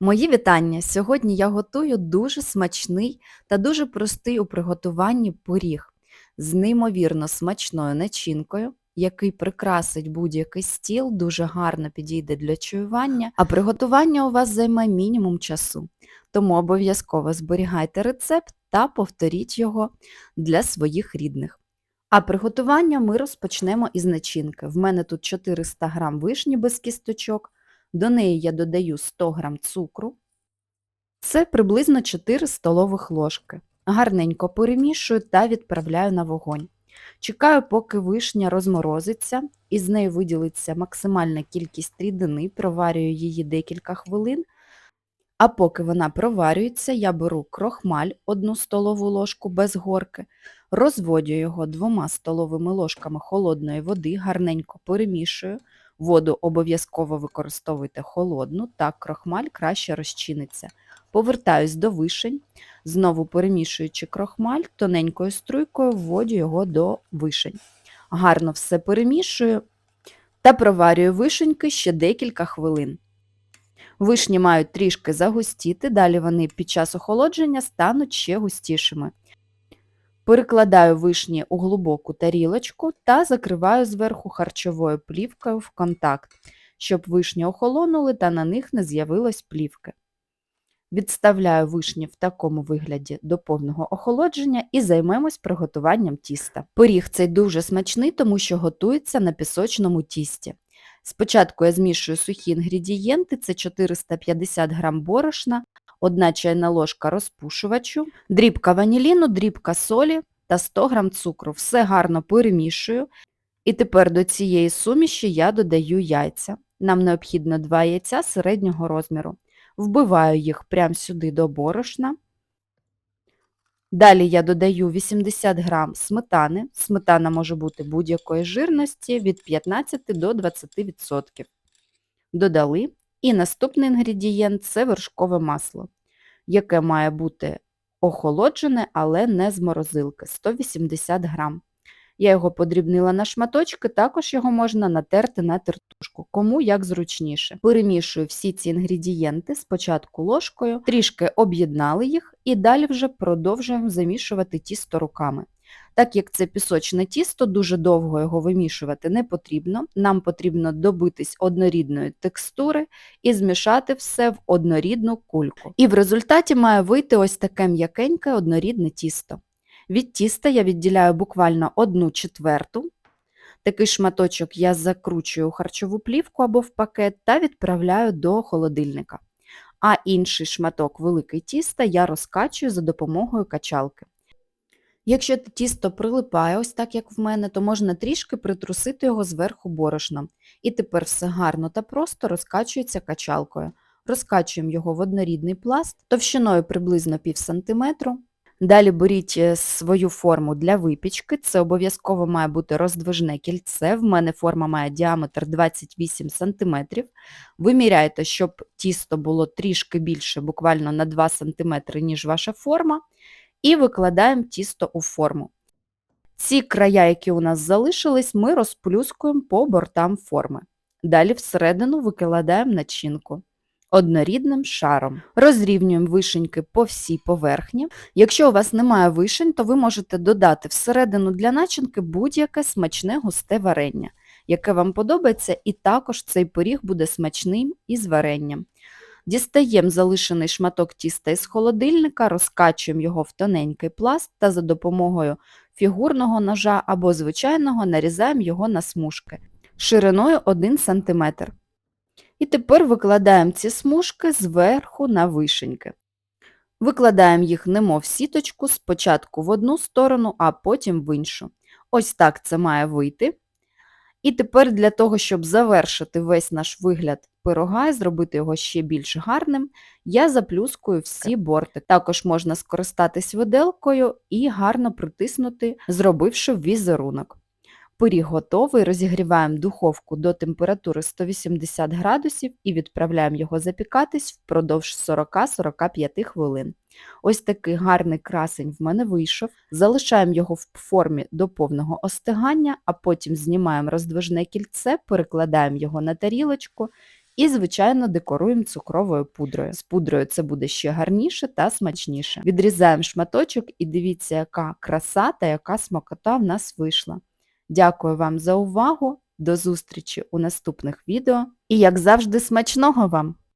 Мої вітання! Сьогодні я готую дуже смачний та дуже простий у приготуванні пиріг з неймовірно смачною начинкою, який прикрасить будь-який стіл, дуже гарно підійде для чаювання, а приготування у вас займе мінімум часу. Тому обов'язково зберігайте рецепт та повторіть його для своїх рідних. А приготування ми розпочнемо із начинки. В мене тут 400 г вишні без кісточок, до неї я додаю 100 г цукру. Це приблизно 4 столових ложки. Гарненько перемішую та відправляю на вогонь. Чекаю, поки вишня розморозиться, і з нею виділиться максимальна кількість рідини, проварюю її декілька хвилин. А поки вона проварюється, я беру крохмаль 1 столову ложку без горки, розводю його двома столовими ложками холодної води, гарненько перемішую. Воду обов'язково використовуйте холодну, так крохмаль краще розчиниться. Повертаюсь до вишень, знову перемішуючи крохмаль, тоненькою струйкою вводю його до вишень. Гарно все перемішую та проварюю вишеньки ще декілька хвилин. Вишні мають трішки загустіти, далі вони під час охолодження стануть ще густішими. Перекладаю вишні у глибоку тарілочку та закриваю зверху харчовою плівкою в контакт, щоб вишні охолонули та на них не з'явилось плівки. Відставляю вишні в такому вигляді до повного охолодження і займемось приготуванням тіста. Пиріг цей дуже смачний, тому що готується на пісочному тісті. Спочатку я змішую сухі інгредієнти, це 450 г борошна, 1 чайна ложка розпушувачу, дрібка ваніліну, дрібка солі та 100 г цукру. Все гарно перемішую. І тепер до цієї суміші я додаю яйця. Нам необхідно 2 яйця середнього розміру. Вбиваю їх прямо сюди до борошна. Далі я додаю 80 г сметани. Сметана може бути будь-якої жирності від 15 до 20%. Додали. І наступний інгредієнт це вершкове масло, яке має бути охолоджене, але не з морозилки 180 г. Я його подрібнила на шматочки, також його можна натерти на тертушку, кому як зручніше. Перемішую всі ці інгредієнти спочатку ложкою, трішки об'єднали їх і далі вже продовжуємо замішувати тісто руками. Так як це пісочне тісто, дуже довго його вимішувати не потрібно. Нам потрібно добитись однорідної текстури і змішати все в однорідну кульку. І в результаті має вийти ось таке м'якеньке однорідне тісто. Від тіста я відділяю буквально 1 четверту. Такий шматочок я закручую у харчову плівку або в пакет та відправляю до холодильника. А інший шматок великий тіста я розкачую за допомогою качалки. Якщо тісто прилипає, ось так як в мене, то можна трішки притрусити його зверху борошном. І тепер все гарно та просто розкачується качалкою. Розкачуємо його в однорідний пласт товщиною приблизно пів сантиметру. Далі беріть е, свою форму для випічки, це обов'язково має бути роздвижне кільце, в мене форма має діаметр 28 см. Виміряйте, щоб тісто було трішки більше, буквально на 2 см, ніж ваша форма, і викладаємо тісто у форму. Ці края, які у нас залишились, ми розплюскуємо по бортам форми. Далі всередину викладаємо начинку однорідним шаром. Розрівнюємо вишеньки по всій поверхні. Якщо у вас немає вишень, то ви можете додати всередину для начинки будь-яке смачне густе варення, яке вам подобається, і також цей пиріг буде смачним із варенням. Дістаємо залишений шматок тіста із холодильника, розкачуємо його в тоненький пласт та за допомогою фігурного ножа або звичайного нарізаємо його на смужки шириною 1 см. І тепер викладаємо ці смужки зверху на вишеньки. Викладаємо їх немов сіточку спочатку в одну сторону, а потім в іншу. Ось так це має вийти. І тепер для того, щоб завершити весь наш вигляд пирога і зробити його ще більш гарним, я заплюскую всі борти. Також можна скористатись виделкою і гарно притиснути, зробивши візерунок. Пиріг готовий, розігріваємо духовку до температури 180 градусів і відправляємо його запікатись впродовж 40-45 хвилин. Ось такий гарний красень в мене вийшов. Залишаємо його в формі до повного остигання, а потім знімаємо роздвижне кільце, перекладаємо його на тарілочку І, звичайно, декоруємо цукровою пудрою. З пудрою це буде ще гарніше та смачніше. Відрізаємо шматочок і дивіться, яка краса та яка смакота в нас вийшла. Дякую вам за увагу, до зустрічі у наступних відео і, як завжди, смачного вам!